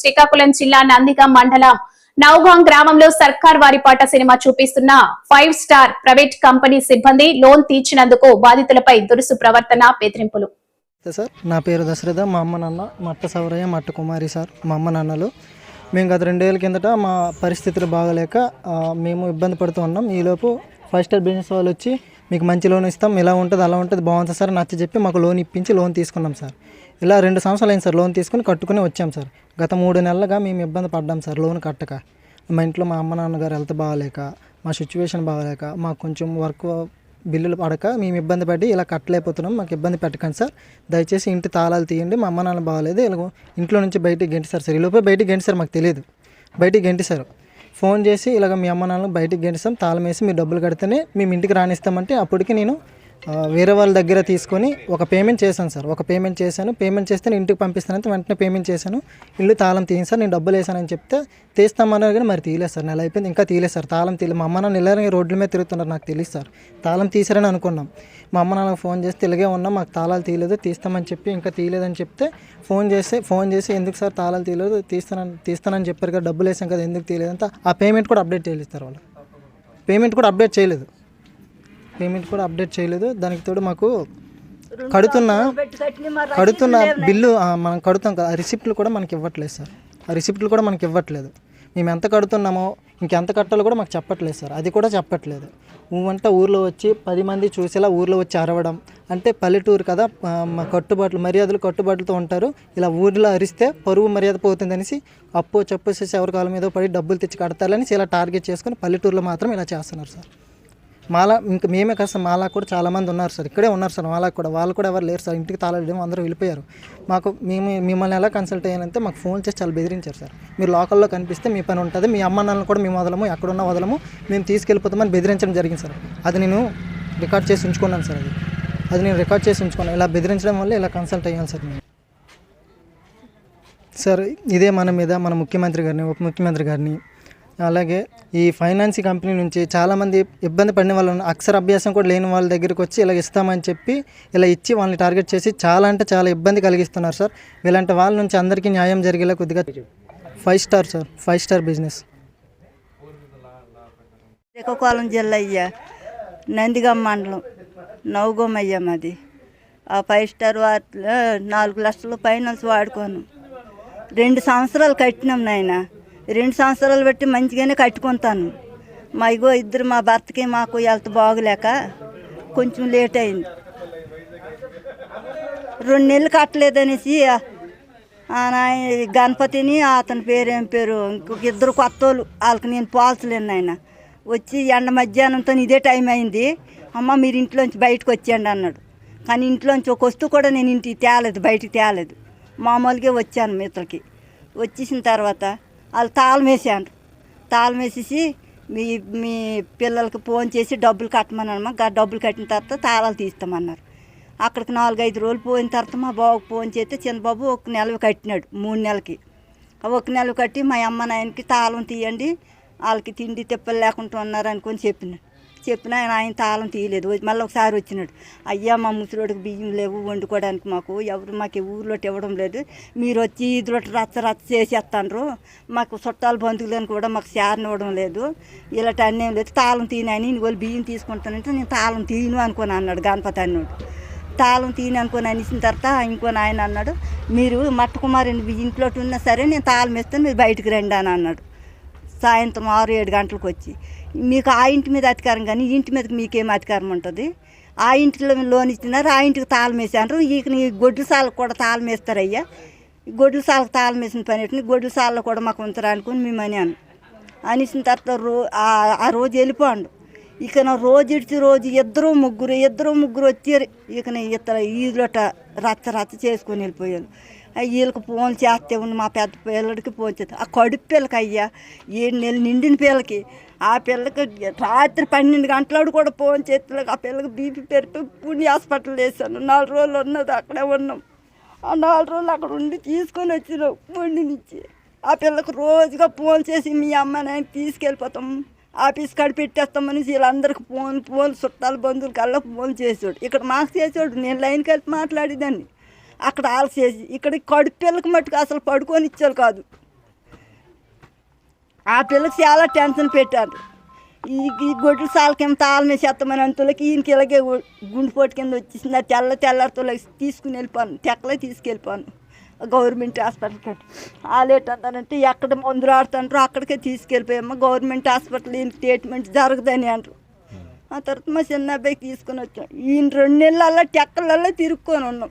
శ్రీకాకుళం జిల్లా నందిగా మండలం నౌగాం గ్రామంలో సర్కార్ వారిపాట సినిమా చూపిస్తున్న ఫైవ్ స్టార్ ప్రైవేట్ కంపెనీ సిబ్బంది లోన్ తీర్చినందుకు బాధితులపై దురుసు ప్రవర్తన బెదిరింపులు. సార్. నా పేరు దశరథ మా అమ్మ నాన్న మట్ట సౌరయ్య మట్ట కుమారి సార్ మా అమ్మ నాన్నలు. మేము గత రెండేళ్ళ కిందట మా పరిస్థితులు బాగలేక మేము ఇబ్బంది పడుతూ ఉన్నాం. ఈలోపు ఫైవ్ స్టార్ బిజినెస్ వాళ్ళు వచ్చి మీకు మంచి లోన్ ఇస్తాం ఇలా ఉంటుంది అలా ఉంటుంది బాగుంటుంది సార్ నచ్చ చెప్పి మాకు లోన్ ఇప్పించి లోన్ తీసుకున్నాం సార్. ఇలా రెండు సంవత్సరాలు అయింది సార్ లోన్ తీసుకుని కట్టుకుని వచ్చాం సార్. గత మూడు నెలలుగా మేము ఇబ్బంది పడ్డాం సార్ లోన్ కట్టక. మా ఇంట్లో మా అమ్మ నాన్నగారు హెల్త్ బాగాలేక మా సిచ్యువేషన్ బాగాలేక మాకు కొంచెం వర్క్ బిల్లులు పడక మేము ఇబ్బంది పడి ఇలా కట్టలేకపోతున్నాం మాకు ఇబ్బంది పెట్టకండి సార్. దయచేసి ఇంటి తాళాలు తీయండి మా అమ్మ నాన్న బాగాలేదు ఇలా ఇంట్లో నుంచి బయటికి గెంటిసారు సార్ ఈలోపే బయటికి గెంటిసారు మాకు తెలియదు. బయటికి గెంటిసారు ఫోన్ చేసి ఇలాగ మీ అమ్మ నాన్న బయటికి గెలిస్తాం తాళం వేసి మీరు డబ్బులు కడితేనే మేము ఇంటికి రానిస్తామంటే అప్పటికి నేను వేరే వాళ్ళ దగ్గర తీసుకొని ఒక పేమెంట్ చేశాను సార్. ఒక పేమెంట్ చేశాను. పేమెంట్ చేస్తే నేను ఇంటికి పంపిస్తానంటే వెంటనే పేమెంట్ చేశాను. ఇల్లు తాళం తీయండి సార్. నేను డబ్బులు వేసానని చెప్తే తీస్తామన్నారు కానీ మరి తీయలేదు సార్. నెల అయిపోయింది. ఇంకా తీయలేదు సార్. తాళం తీయలేదు. మా అమ్మ నాన్న ఇలాగే రోడ్ల మీద తిరుగుతున్నారు నాకు తెలియదు సార్. తాళం తీసారని అనుకున్నాం. మా అమ్మ నాన్నకు ఫోన్ చేస్తే ఇలాగే ఉన్నాం. మాకు తాళాలు తీయలేదు. తీస్తామని చెప్పి ఇంకా తీయలేదని చెప్తే ఫోన్ చేస్తే ఫోన్ చేసి ఎందుకు సార్ తాళాలు తీయలేదు? తీస్తానని తీస్తానని చెప్పారు కదా. డబ్బులు వేసాం కదా. ఎందుకు తీయలేదంటే ఆ పేమెంట్ కూడా అప్డేట్ చేయలేదు సార్ వాళ్ళు. పేమెంట్ కూడా అప్డేట్ చేయలేదు. పేమెంట్ కూడా అప్డేట్ చేయలేదు. దానికి తోడు మాకు కడుతున్న కడుతున్న బిల్లు మనం కడుతాం కదా. ఆ రిసిప్ట్లు కూడా మనకి ఇవ్వట్లేదు సార్. ఆ రిసిప్ట్లు కూడా మనకి ఇవ్వట్లేదు. మేము ఎంత కడుతున్నామో ఇంకెంత కట్టాలో కూడా మాకు చెప్పట్లేదు సార్. అది కూడా చెప్పట్లేదు. ఊవంట ఊర్లో వచ్చి పది మంది చూసేలా ఊర్లో వచ్చి అరవడం. అంటే పల్లెటూరు కదా మా కట్టుబాట్లు మర్యాదలు కట్టుబాట్లతో ఉంటారు. ఇలా ఊర్లో అరిస్తే పరువు మర్యాద పోతుందనేసి అప్పు చెప్పు చేసి ఎవరి కాలం మీద పడి డబ్బులు తెచ్చి కడతారని ఇలా టార్గెట్ చేసుకొని పల్లెటూరులో మాత్రం ఇలా చేస్తున్నారు సార్. మాలా ఇంకా మేమే కాదు సార్ మాలా కూడా చాలామంది ఉన్నారు సార్. ఇక్కడే ఉన్నారు సార్ మాలా కూడా. వాళ్ళు కూడా ఎవరు లేరు సార్. ఇంటికి తాళడం అందరూ వెళ్ళిపోయారు. మాకు మేము మిమ్మల్ని ఎలా కన్సల్ట్ అయ్యానంటే మాకు ఫోన్ చేసి చాలా బెదిరించారు సార్. మీరు లోకల్లో కనిపిస్తే మీ పని ఉంటుంది. మీ అమ్మ నాన్నలు కూడా మేము వదలము ఎక్కడున్న వదలము. మేము తీసుకెళ్ళిపోతామని బెదిరించడం జరిగింది సార్. అది నేను రికార్డ్ చేసి ఉంచుకున్నాను సార్ అది. అది నేను రికార్డ్ చేసి ఉంచుకున్నాను. ఇలా బెదిరించడం వల్ల ఇలా కన్సల్ట్ అయ్యాను సార్ నేను సార్ ఇదే మన మీద మన ముఖ్యమంత్రి గారిని ఉప ముఖ్యమంత్రి గారిని అలాగే ఈ ఫైనాన్స్ కంపెనీ నుంచి చాలామంది ఇబ్బంది పడిన వాళ్ళు అక్షర అభ్యాసం కూడా లేని వాళ్ళ దగ్గరికి వచ్చి ఇలా ఇస్తామని చెప్పి ఇలా ఇచ్చి వాళ్ళని టార్గెట్ చేసి చాలా అంటే చాలా ఇబ్బంది కలిగిస్తున్నారు సార్. ఇలాంటి వాళ్ళ నుంచి అందరికీ న్యాయం జరిగేలా కొద్దిగా five star sir five star business. Srikakulam జిల్లా అయ్యా నందిగం మండలం నవగోమ అయ్యా మాది. ఆ ఫైవ్ స్టార్ వాటిలో నాలుగు లక్షలు ఫైనాన్స్ వాడుకోను. రెండు సంవత్సరాలు కట్టినాం నాయనా. రెండు సంవత్సరాలు బట్టి మంచిగానే కట్టుకుంటాను. మా ఇగో ఇద్దరు మా భర్తకి మాకు హెల్త్ బాగోలేక కొంచెం లేట్ అయింది. రెండు నెలలు కట్టలేదనేసి ఆ నాయ గణపతిని అతని పేరు ఏం పేరు ఇంకొక ఇద్దరు కొత్త వాళ్ళు వాళ్ళకి నేను పోల్చలేను ఆయన వచ్చి ఎండ మధ్యాహ్నంతో ఇదే టైం అయింది అమ్మ మీరు ఇంట్లోంచి బయటకు వచ్చేయండి అన్నాడు. కానీ ఇంట్లోంచి ఒక వస్తువు కూడా నేను ఇంటికి తేలేదు బయటికి తేలేదు. మామూలుగా వచ్చాను మిత్రకి. వచ్చేసిన తర్వాత వాళ్ళు తాళం వేసాను తాళం వేసేసి మీ మీ పిల్లలకి ఫోన్ చేసి డబ్బులు కట్టమన్నారమ్మా డబ్బులు కట్టిన తర్వాత తాళాలు తీస్తామన్నారు. అక్కడికి నాలుగైదు రోజులు పోయిన తర్వాత మా బాబుకి ఫోన్ చేస్తే చిన్నబాబు ఒక నెల కట్టినాడు మూడు నెలలకి. ఒక నెల కట్టి మా అమ్మ నాయనకి తాళం తీయండి వాళ్ళకి తిండి తిప్పలు లేకుండా ఉన్నారు అనుకొని చెప్పిన ఆయన ఆయన తాళం తీయలేదు. మళ్ళీ ఒకసారి వచ్చినాడు. అయ్యా మా ముసలోడికి బియ్యం లేవు వండుకోవడానికి మాకు ఎవరు మాకు ఊర్లో ఇవ్వడం లేదు. మీరు వచ్చి ఇదిలో రచ్చ రచ్చ చేసేస్తాండ్రు. మాకు చుట్టాలు బంధువులను కూడా మాకు ఇవ్వడం లేదు. ఇలాంటి అన్నేం లేదు. తాళం తీయనని వాళ్ళు బియ్యం తీసుకుంటానంటే నేను తాళం తీయను అనుకుని అన్నాడు గణపతి అన్నాడు. తాళం తీయను అనుకుని అనేసిన తర్వాత ఇంకో ఆయన అన్నాడు మీరు మట్టకుమారి ఇంట్లో ఉన్నా సరే నేను తాళం ఇస్తాను మీరు బయటికి రండి అని అన్నాడు. సాయంత్రం ఆరు ఏడు గంటలకు వచ్చి. మీకు ఆ ఇంటి మీద అధికారం కానీ ఇంటి మీదకి మీకేం అధికారం ఉంటుంది? ఆ ఇంటిలో లోన్ ఇచ్చినారు ఆ ఇంటికి తాళం వేసారు ఇక నీ గొడ్డు సాలకు కూడా తాళం వేస్తారయ్యా. గొడ్లు గొడ్డు సాలకు తాళం వేసిన పని ఏంటి? గొడ్డు సాలలో కూడా మాకు ఉంచరా అనుకుని మేము అని అనేసిన తర్వాత రో ఆ- రోజు వెళ్ళిపోండు. ఇక నా రోజు ఇడిచి రోజు ఇద్దరు ముగ్గురు ఇద్దరు ముగ్గురు వచ్చారు. ఇక ఇతర ఈదులట రచ్చ రచ్చ చేసుకొని వెళ్ళిపోయాను. వీళ్ళకి ఫోన్ చేస్తే ఉంది మా పెద్ద పిల్లడికి ఫోన్ చేస్తాం ఆ కడుపు పిల్లకి అయ్యా ఏడు నెలలు నిండిన పిల్లకి. ఆ పిల్లకి రాత్రి పన్నెండు గంటలకు కూడా ఫోన్ చేస్తే ఆ పిల్లకి బీపీ పెరిపి పుణ్య హాస్పిటల్ వేసాను నాలుగు రోజులు ఉన్నది అక్కడే ఉన్నాం. ఆ నాలుగు రోజులు అక్కడ ఉండి తీసుకొని వచ్చినాం ఉండి నుంచి. ఆ పిల్లకు రోజుగా ఫోన్ చేసి మీ అమ్మ నేను తీసుకెళ్ళిపోతాం ఆఫీస్ కాడ పెట్టేస్తామని వీళ్ళందరికి ఫోన్ ఫోన్ చుట్టాలు బంధువులు కల్లా ఫోన్ చేసాడు ఇక్కడ మాకు చేసాడు నేను లైన్కి వెళ్ళి మాట్లాడేదాన్ని. అక్కడ ఆలసేసి ఇక్కడ కడుపు పిల్లకి మట్టుకు అసలు పడుకొని ఇచ్చారు కాదు. ఆ పిల్లకి చాలా టెన్షన్ పెట్టారు. ఈ ఈ గొడ్లు సాలకేం తాళమే చెత్తమని ఈయనకి ఇలాగే గుండెపోటు కింద వచ్చేసింది. తెల్ల తెల్లారితో తీసుకుని వెళ్ళిపోను. తెక్కలే తీసుకెళ్ళిపోను. గవర్నమెంట్ హాస్పిటల్కి వాళ్ళు ఏంటంటారంటే ఎక్కడ మందులు ఆడుతుంటారో అక్కడికే తీసుకెళ్ళిపోయాము గవర్నమెంట్ హాస్పిటల్ ఈయనకి ట్రీట్మెంట్ జరగదని అంటారు. ఆ తర్వాత మా చిన్న అబ్బాయికి తీసుకొని వచ్చాం. ఈయన రెండు నెలలల్లో టెక్కలల్లో తిరుక్కొని ఉన్నాం.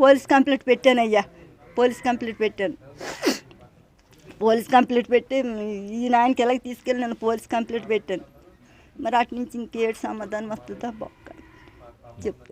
పోలీస్ కంప్లైంట్ పెట్టాను అయ్యా. పోలీస్ కంప్లైంట్ పెట్టాను. పోలీస్ కంప్లైంట్ పెట్టి ఈ నాయనకి ఎలాగ తీసుకెళ్ళి నేను పోలీస్ కంప్లైంట్ పెట్టాను. మరి అటు నుంచి ఇంకేడు సమాధానం వస్తుందా బొక్క. చెప్తాను